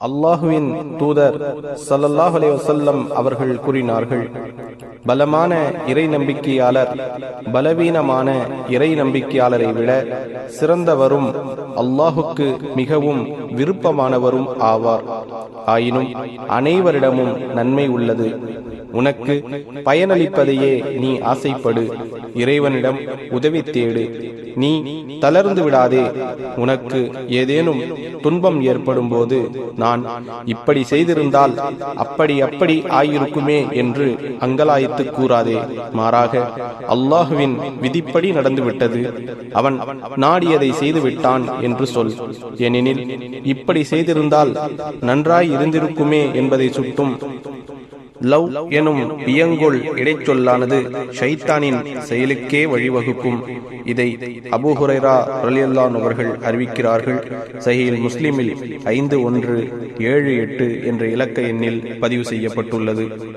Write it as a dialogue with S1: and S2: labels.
S1: அல்லாஹுவின் தூதர் ஸல்லல்லாஹு அலைவசல்லம் அவர்கள் கூறினார்கள் பலமான இறை நம்பிக்கையாளர் பலவீனமான இறை நம்பிக்கையாளரை விட சிறந்தவரும் அல்லாஹுக்கு மிகவும் விருப்பமானவரும் ஆவார். ஆயினும் அனைவரிடமும் நன்மை உள்ளது. உனக்கு பயனளிப்பதையே நீ ஆசைப்படு. இறைவனிடம் உதவி தேடு. நீ தளர்ந்து விடாதே. உனக்கு ஏதேனும் துன்பம் ஏற்படும் போது நான் இப்படி செய்திருந்தால் அப்படி அப்படி ஆயிருக்குமே என்று அங்கலாய்த்து கூறாதே. மாறாக அல்லாஹுவின் விதிப்படி நடந்துவிட்டது. அவன் நாடியதை செய்துவிட்டான் என்று சொல். ஏனெனில் இப்படி செய்திருந்தால் நன்றாய் இருந்திருக்குமே என்பதை சுட்டும் லவ் எனும் வியங்கோல் இடைச்சொல்லானது ஷைத்தானின் செயலுக்கே வழிவகுக்கும். இதை அபுஹுரைரா ரலியல்லான் அவர்கள் அறிவிக்கிறார்கள். சஹீல் முஸ்லிமில் ஐந்து ஒன்று ஏழு எட்டு என்ற இலக்க எண்ணில் பதிவு செய்யப்பட்டுள்ளது.